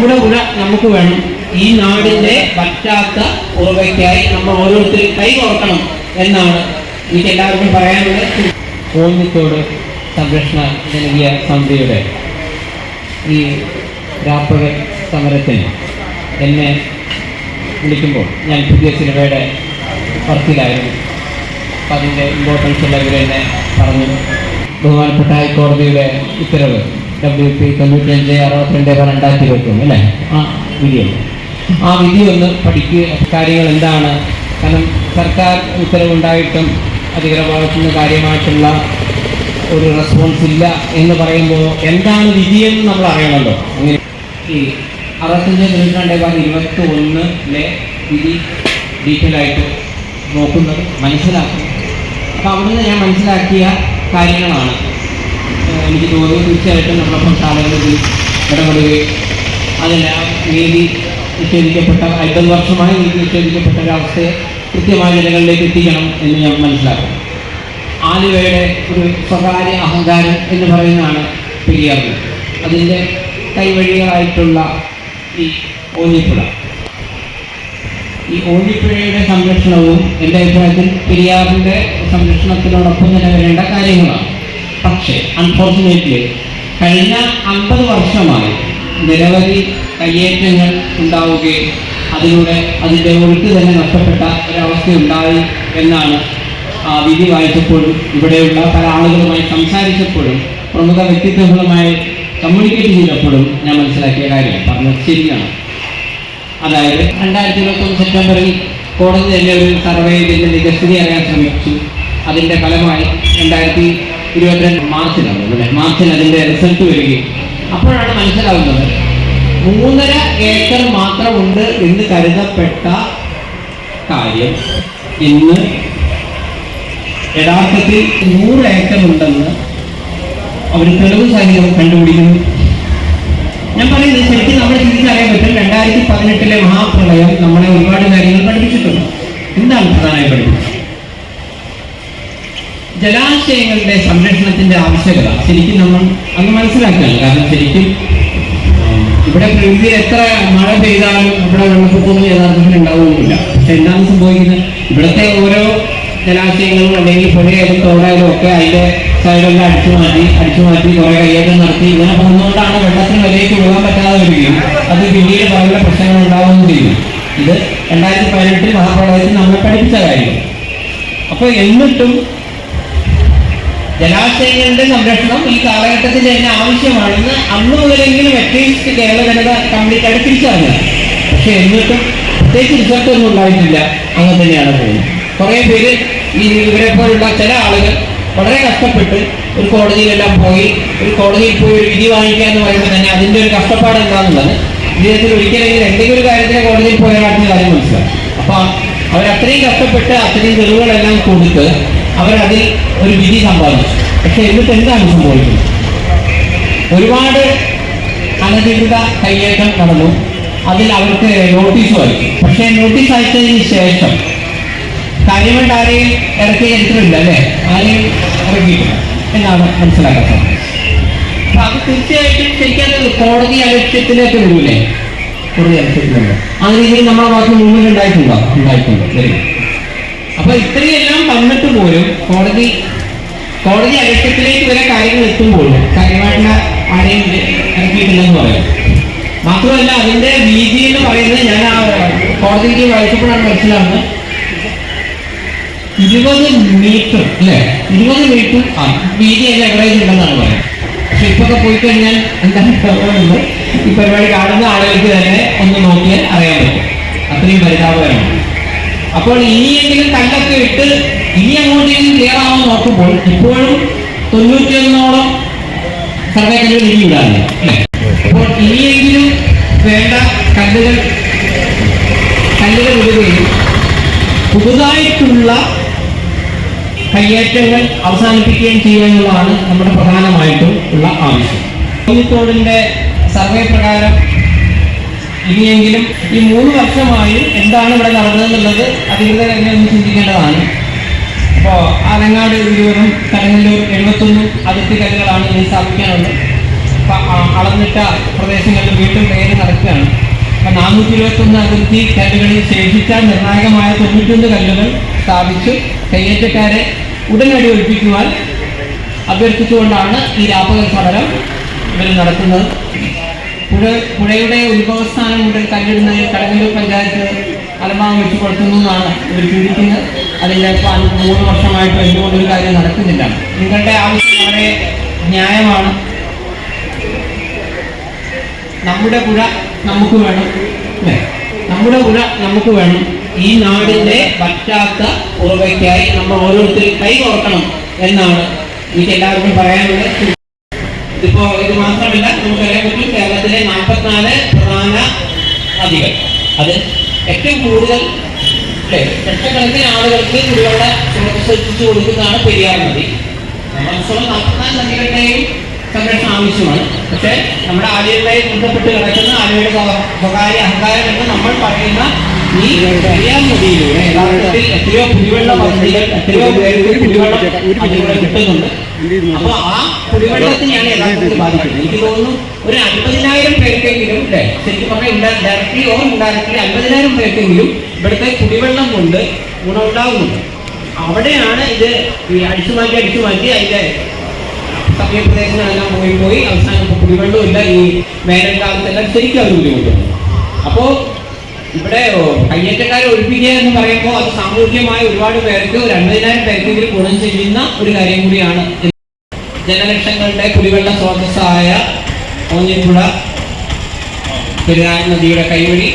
നമ്മുടെ ഉര നമുക്ക് വേണം. ഈ നാടിന്റെ പറ്റാത്ത ഓർമ്മയ്ക്കായി നമ്മൾ ഓരോരുത്തരും കൈ കോർക്കണം എന്നാണ് എനിക്ക് എല്ലാവർക്കും പറയാനുള്ളത്. കോന്നിക്കോട് സംരക്ഷണ ജനകീയ സമിതിയുടെ ഈ രാപ്പകൽ സമരത്തിന് എന്നെ വിളിക്കുമ്പോൾ ഞാൻ പുതിയ സിനിമയുടെ വർക്കിലായിരുന്നു. അപ്പം അതിന്റെ ഇമ്പോർട്ടൻസ് ഉള്ളവർ എന്നെ പറഞ്ഞു. ബഹുമാനപ്പെട്ട ഹൈക്കോടതിയുടെ ഉത്തരവ് ഡബ്ല്യു പി തൊണ്ണൂറ്റഞ്ച് അറുപത്തിരണ്ട് രണ്ടായിരത്തി ഇരുപത്തി ഒന്ന് അല്ലേ? ആ. വിധിയല്ലേ ആ വിധി ഒന്ന് പഠിക്കുക. കാര്യങ്ങൾ എന്താണ്? കാരണം സർക്കാർ ഉത്തരവുണ്ടായിട്ടും അധികൃത ഭാഗത്തു നിന്ന് കാര്യമായിട്ടുള്ള ഒരു റെസ്പോൺസ് ഇല്ല എന്ന് പറയുമ്പോൾ എന്താണ് വിധിയെന്ന് നമ്മൾ അറിയണമല്ലോ. അങ്ങനെ ഈ അറുപത്തഞ്ച് തൊണ്ണൂറ്റി രണ്ട് ഇരുപത്തി ഒന്നിലെ വിധി ഡീറ്റെയിൽ ആയിട്ട് നോക്കുന്നത് മനസ്സിലാക്കും അപ്പോൾ അവിടുന്ന് ഞാൻ മനസ്സിലാക്കിയ കാര്യങ്ങളാണ്. എനിക്ക് തോന്നുന്നു തീർച്ചയായിട്ടും നമ്മളൊപ്പം ശാലകളിൽ ഇടപെടുകയും അതെല്ലാം നീതി നിഷേധിക്കപ്പെട്ട അൻപത് വർഷമായി നീതി നിഷേധിക്കപ്പെട്ട ഒരവസ്ഥയെ കൃത്യമായ ജനങ്ങളിലേക്ക് എത്തിക്കണം എന്ന് ഞാൻ മനസ്സിലാക്കുന്നു. ആലുവയുടെ ഒരു സ്വകാര്യ അഹങ്കാരം എന്ന് പറയുന്നതാണ് പെരിയാറിന് അതിന്റെ കൈവഴികളായിട്ടുള്ള ഈ ഓഞ്ഞിപ്പുഴ. ഈ ഓഞ്ഞിപ്പുഴയുടെ സംരക്ഷണവും എന്റെ അഭിപ്രായത്തിൽ പെരിയാറിന്റെ സംരക്ഷണത്തിനോടൊപ്പം തന്നെ വരേണ്ട കാര്യങ്ങളാണ്. പക്ഷേ അൺഫോർച്ചുനേറ്റ്ലി കഴിഞ്ഞ അമ്പത് വർഷമായി നിരവധി കയ്യേറ്റങ്ങൾ ഉണ്ടാവുകയും അതിലൂടെ അതിന്റെ ഒഴുക്ക് തന്നെ നഷ്ടപ്പെട്ട ഒരവസ്ഥ ഉണ്ടായി എന്നാണ് വിധി വായിച്ചപ്പോഴും ഇവിടെയുള്ള പല ആളുകളുമായി സംസാരിച്ചപ്പോഴും പ്രമുഖ വ്യക്തിത്വങ്ങളുമായി കമ്മ്യൂണിക്കേറ്റ് ചെയ്തപ്പോഴും ഞാൻ മനസ്സിലാക്കിയ കാര്യം പറഞ്ഞത് ശരിയാണ്. അതായത് രണ്ടായിരത്തി ഇരുപത്തൊന്ന് സെപ്റ്റംബറിൽ കോടതി തന്നെ ഒരു സർവേ ഇതിന്റെ നിജസ്ഥിതി അറിയാൻ ശ്രമിച്ചു. അതിന്റെ ഫലമായി രണ്ടായിരത്തി ഇരുപത്തിരണ്ട് മാർച്ചിലാണ് അല്ലെ? മാർച്ചിൽ അതിന്റെ റിസൾട്ട് വരികയും. അപ്പോഴാണ് മനസ്സിലാവുന്നത് മൂന്നര ഏക്കർ മാത്രമുണ്ട് എന്ന് കരുതപ്പെട്ട കാര്യം. ഇന്ന് യഥാർത്ഥത്തിൽ നൂറ് ഏക്കർ ഉണ്ടെന്ന് അവർ തെളിവ് സഹിതം കണ്ടുപിടിക്കുന്നു. ഞാൻ പറയുന്നത് ശരിക്കും നമ്മൾ തിരിച്ചറിയാൻ പറ്റും. രണ്ടായിരത്തി പതിനെട്ടിലെ മഹാപ്രളയം നമ്മളെ ഒരുപാട് കാര്യങ്ങൾ പഠിപ്പിച്ചിട്ടുണ്ട്. എന്താണ് പ്രധാനമായി പഠിപ്പിച്ചത്? ജലാശയങ്ങളുടെ സംരക്ഷണത്തിന്റെ ആവശ്യകത ശരിക്കും നമ്മൾ അന്ന് മനസ്സിലാക്കുകയാണ് കാരണം ശരിക്കും ഇവിടെ പ്രകൃതിയിൽ എത്ര മഴ പെയ്താലും ഇവിടെ വെള്ളപ്പൊക്കമൊന്നും യഥാർത്ഥത്തിൽ ഉണ്ടാവുകയില്ല പക്ഷെ എന്താണ് സംഭവിക്കുന്നത്? ഇവിടുത്തെ ഓരോ ജലാശയങ്ങളും അല്ലെങ്കിൽ പുഴയായാലും തോടായാലും ഒക്കെ അതിന്റെ സൈഡെല്ലാം അടിച്ചു മാറ്റി അടിച്ചു മാറ്റി കുറെ കയ്യേറ്റം നടത്തി. ഇങ്ങനെ പോകുന്നതുകൊണ്ടാണ് വെള്ളത്തിന് വിലയ്ക്ക് പോകാൻ പറ്റാതെ വരികയും അത് പിന്നീട് പല പ്രശ്നങ്ങൾ ഉണ്ടാവുകയും ചെയ്യും. ഇത് രണ്ടായിരത്തി പതിനെട്ടിൽ മഹാപ്രളയത്തിൽ നമ്മളെ പഠിപ്പിച്ച കാര്യം. അപ്പോൾ എന്നിട്ടും ജലാശയങ്ങളുടെ സംരക്ഷണം ഈ കാലഘട്ടത്തിൽ തന്നെ ആവശ്യമാണെന്ന് അന്ന് മുതലെങ്കിലും അറ്റ്ലീസ്റ്റ് കേരള ജനത കംപ്ലീറ്റ് ആയിട്ട് തിരിച്ചറിഞ്ഞത് പക്ഷെ എന്നിട്ടും പ്രത്യേകിച്ച് റിസൾട്ട് ഒന്നും ഉണ്ടായിട്ടില്ല. അങ്ങനെ തന്നെയാണ് പോകുന്നത്. കുറേ പേര് ഈ ഇവരെ പോലുള്ള ചില ആളുകൾ വളരെ കഷ്ടപ്പെട്ട് ഒരു കോടതിയിലെല്ലാം പോയി ഒരു കോടതിയിൽ പോയി ഒരു വിധി വാങ്ങിക്കുക എന്ന് പറയുമ്പോൾ തന്നെ അതിന്റെ ഒരു കഷ്ടപ്പാട് എന്താണെന്നുള്ളത് ജീവിതത്തിൽ ഒരിക്കലെങ്കിലും എന്തെങ്കിലും ഒരു കാര്യത്തിന് കോടതിയിൽ പോയാൽ കാര്യം മനസ്സിലാവും. അപ്പം അവരത്രയും കഷ്ടപ്പെട്ട് അത്രയും തെളിവുകളെല്ലാം കൊടുത്ത് അവരതിൽ ഒരു വിധി സമ്പാദിച്ചു. പക്ഷെ എന്നിട്ട് എന്താണ് സംഭവിക്കുന്നത്? ഒരുപാട് അനധികൃത കയ്യേറ്റം നടന്നു. അതിൽ അവർക്ക് നോട്ടീസ് വായിച്ചു. പക്ഷേ നോട്ടീസ് അയച്ചതിന് ശേഷം കാര്യമായിട്ട് ആരെയും ഇറക്കി എടുത്തിട്ടുണ്ട് അല്ലേ? ആരെയും ഇറക്കിയിട്ടില്ല. എന്നാണ് മനസ്സിലാക്കുന്നത്. അപ്പൊ അത് തീർച്ചയായിട്ടും ശരിക്കും കോടതി അലക്ഷ്യത്തിലേക്ക് വരൂലേ കോടതി അലക്ഷ്യത്തിലുണ്ട് ആ രീതിയിൽ നമ്മളെ ഭാഗത്ത് മൂവ്മെന്റ് ഉണ്ടായിട്ടുണ്ടോ? ഉണ്ടായിട്ടുണ്ട്. ശരി അപ്പൊ ഇത്രയെല്ലാം വന്നിട്ട് പോലും കോടതി കോടതി അലക്ഷ്യത്തിലേക്ക് വരെ കാര്യങ്ങൾ എത്തുമ്പോൾ കാര്യമായിട്ടുള്ള ആരെയും ഇറക്കിയിട്ടില്ലെന്ന് പറയും. മാത്രമല്ല അതിന്റെ വീതി എന്ന് പറയുന്നത് ഞാൻ ആ കോടതിക്ക് വായിച്ചപ്പോഴാണ് മനസ്സിലാവുന്നത്. ഇരുപത് മീറ്റർ അല്ലെ? ഇരുപത് മീറ്റർ ആ വീതി അതിൽ എവറേജ് ഉണ്ടെന്നാണ് പറയുന്നത്. പക്ഷെ ഇപ്പൊ ഒക്കെ പോയി കഴിഞ്ഞാൽ എന്താണ് ഈ പരിപാടി കാണുന്ന ആളുകൾക്ക് തന്നെ ഒന്ന് നോക്കിയാൽ അറിയാൻ പറ്റും. അത്രയും പരിതാപകരമാണ്. അപ്പോൾ ഇനിയെങ്കിലും കല്ലൊക്കെ ഇട്ട് ഇനി അങ്ങോട്ടെങ്കിലും ആവാൻ നോക്കുമ്പോൾ ഇപ്പോഴും തൊണ്ണൂറ്റിയൊന്നോളം സർവേ കല്ലുകൾ ഇനി ഇടാറില്ല അപ്പോൾ ഇനിയെങ്കിലും വേണ്ട കല്ലുകൾ കല്ലുകൾ ഇടുകയും പുതുതായിട്ടുള്ള കയ്യേറ്റങ്ങൾ അവസാനിപ്പിക്കുകയും ചെയ്യുക എന്നുള്ളതാണ് നമ്മുടെ പ്രധാനമായിട്ടും ഉള്ള ആവശ്യം. കോഴിക്കോടിന്റെ സർവേ പ്രകാരം ഇനിയെങ്കിലും ഈ മൂന്ന് വർഷമായി എന്താണ് ഇവിടെ നടന്നതെന്നുള്ളത് അധികൃതർ തന്നെ ഒന്ന് ചിന്തിക്കേണ്ടതാണ്. അപ്പോൾ ആലങ്ങാട് ഇരുവരും കലങ്ങല്ലൂർ എഴുപത്തൊന്നും അതിർത്തി കല്ലുകളാണ് ഇനി സ്ഥാപിക്കാനുള്ളത്. അപ്പോൾ ആ, അളന്നിട്ട പ്രദേശങ്ങളിൽ വീണ്ടും പേര് നടക്കുകയാണ്. അപ്പം നാനൂറ്റി ഇരുപത്തൊന്ന് അതിർത്തി കല്ലുകളിൽ ശേഷിച്ച നിർണായകമായ തൊണ്ണൂറ്റൊന്ന് കല്ലുകൾ സ്ഥാപിച്ചു കയ്യേറ്റക്കാരെ ഉടനടി ഒഴിപ്പിക്കുവാൻ അഭ്യർത്ഥിച്ചുകൊണ്ടാണ് ഈ രാപ്പകൽ സമരം ഇവർ നടത്തുന്നത്. പുഴ പുഴയുടെ ഉത്ഭവസ്ഥാനം മുതൽ കല്ലിടുന്ന കടങ്ങല്ലൂർ പഞ്ചായത്ത് അലമാവ് വെച്ച് എന്നാണ് ഇവർ ചിന്തിക്കുന്നത്. അതിന്റെ മൂന്ന് വർഷമായിട്ട് എന്തുകൊണ്ടൊരു കാര്യം നടക്കുന്നില്ല. നിങ്ങളുടെ ആവശ്യം വളരെ ന്യായമാണ്. നമ്മുടെ പുഴ നമുക്ക് വേണം നമ്മുടെ പുഴ നമുക്ക് വേണം. ഈ നാടിന്റെ പറ്റാത്ത ഉറവയ്ക്കായി നമ്മൾ ഓരോരുത്തരും കൈ കോർക്കണം എന്നാണ് എനിക്ക് എല്ലാവർക്കും പറയാനുള്ളത്. ഇതിപ്പോ ഇത് മാത്രമല്ല നമുക്കറിയാൻ പറ്റും കേരളത്തിലെ നാൽപ്പത്തിനാല് പ്രധാന നദികൾ. അത് ഏറ്റവും കൂടുതൽ അല്ലേ? ലക്ഷക്കണക്കിന് ആളുകൾക്ക് കുടിവെള്ള സുരക്ഷിച്ചു കൊടുക്കുന്നതാണ് പെരിയാർ നദി. നമ്മളെ നാൽപ്പത്തിനാല് നദികളുടെയും സംരക്ഷണം ആവശ്യമാണ്. പക്ഷേ നമ്മുടെ ആലുവയുമായി ബന്ധപ്പെട്ട് കിടക്കുന്ന സ്വ- സ്വകാര്യ അഹങ്കാരം എന്ന് നമ്മൾ പറയുന്ന ഈ പെരിയാർ നദിയിലൂടെ യഥാർത്ഥത്തിൽ എത്രയോ കുടിവെള്ള പദ്ധതികൾ എത്രയോ പേർക്ക് കുടിവെള്ളം അതിലൂടെ കിട്ടുന്നുണ്ട്. അപ്പൊ ആ കുടിവെള്ളത്തിനെയാണ് യഥാർത്ഥത്തിൽ ബാധിക്കുന്നത്. എനിക്ക് തോന്നുന്നു ഒരു അൻപതിനായിരം പേർക്കെങ്കിലും അല്ലേ ശരിക്കും പറഞ്ഞാൽ ഡയറക്ട്ലി ഓർ ഇൻഡയറക്ട്ലി അൻപതിനായിരം പേർക്കെങ്കിലും ഇവിടുത്തെ കുടിവെള്ളം കൊണ്ട് ഗുണമുണ്ടാകുന്നുണ്ട്. അവിടെയാണ് ഇത് ഈ അടിച്ചു മാറ്റി അടിച്ചു മാറ്റി അതിന്റെ സമയപ്രദേശങ്ങളെല്ലാം പോയി പോയി അവസാനം ഇല്ല ഈ വേനൽക്കാലത്തെല്ലാം ശരിക്കും അവർ ബുദ്ധിമുട്ടുണ്ട് അപ്പോ ഇവിടെ കയ്യേറ്റക്കാരെ ഒഴിപ്പിക്കുക എന്ന് പറയുമ്പോൾ അത് സാമൂഹികമായ ഒരുപാട് പേർക്ക് ഒരു അൻപതിനായിരം പേർക്കെങ്കിലും ഗുണം ചെയ്യുന്ന ഒരു കാര്യം കൂടിയാണ്. ജനലക്ഷങ്ങളുടെ കുടിവെള്ള സ്രോതസ്സായ ഓഞ്ഞിപ്പുഴ പെരുന്നാൾ നദിയുടെ കൈവഴി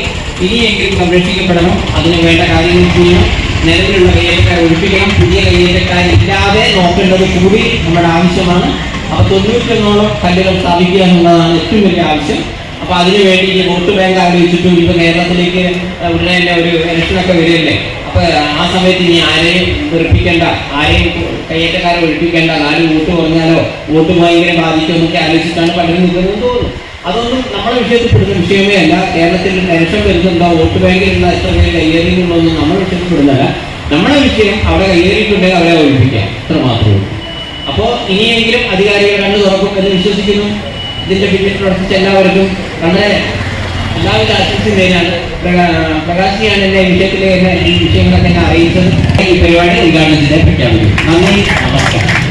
ഇനിയെങ്കിലും സംരക്ഷിക്കപ്പെടണം. അതിന് വേണ്ട കാര്യങ്ങൾ ചെയ്യണം നിലവിലുള്ള കയ്യേറ്റക്കാരെ ഒഴിപ്പിക്കണം. പുതിയ കയ്യേറ്റക്കാരില്ലാതെ നോക്കേണ്ടത് കൂടി നമ്മുടെ ആവശ്യമാണ്. അപ്പോൾ തൊണ്ണൂറ്റൊന്നോളം കല്ലുകൾ സ്ഥാപിക്കുക എന്നുള്ളതാണ് ഏറ്റവും വലിയ ആവശ്യം. അപ്പൊ അതിനു വേണ്ടി വോട്ട് ബാങ്ക് ആലോചിച്ചിട്ടും ഇപ്പൊ കേരളത്തിലേക്ക് ഉടനെ തന്നെ ഒരു ഇലക്ഷനൊക്കെ വരികയല്ലേ? അപ്പൊ ആ സമയത്ത് ഇനി ആരെയും വെറുപ്പിക്കേണ്ട ആരെയും കയ്യേറ്റക്കാരെ ഒഴിപ്പിക്കേണ്ട ആരും വോട്ട് കുറഞ്ഞാലോ വോട്ട് ഭയങ്കര ബാധിക്കുമെന്നൊക്കെ ആലോചിച്ചിട്ടാണ് പലരും നിൽക്കുന്നത്. തോന്നുന്നു അതൊന്നും നമ്മുടെ വിഷയത്തിൽ പെടുന്ന വിഷയമേ അല്ല. കേരളത്തിൽ ഇലക്ഷൻ വരുന്നുണ്ടോ വോട്ട് ബാങ്കിലുള്ള എത്ര പേര് കയ്യേറിയിട്ടുണ്ടോ ഒന്നും നമ്മുടെ വിഷയത്തിൽ പെടുന്നതല്ല. നമ്മുടെ വിഷയം അവിടെ കയ്യേറിയിട്ടുണ്ടെങ്കിൽ അവരെ ഒഴിപ്പിക്കാം. അത്ര മാത്രമേ ഉള്ളൂ. അപ്പോൾ ഇനിയെങ്കിലും അധികാരികൾ കണ്ടു തുറക്കും എന്ന് വിശ്വസിക്കുന്നു. ഇതിന്റെ പിന്നിൽ പ്രവർത്തിച്ച എല്ലാവർക്കും വളരെ എല്ലാവിധ ആശംസയും പ്രകാ- പ്രകാശിയാണ് എന്നെ വിഷയത്തിലേക്ക് ഈ വിഷയങ്ങളൊക്കെ എന്നെ അറിയിച്ചത്. ഈ പരിപാടി ഉദ്ഘാടനം ചെയ്ത് പ്രഖ്യാപിക്കും നന്ദി നമസ്കാരം.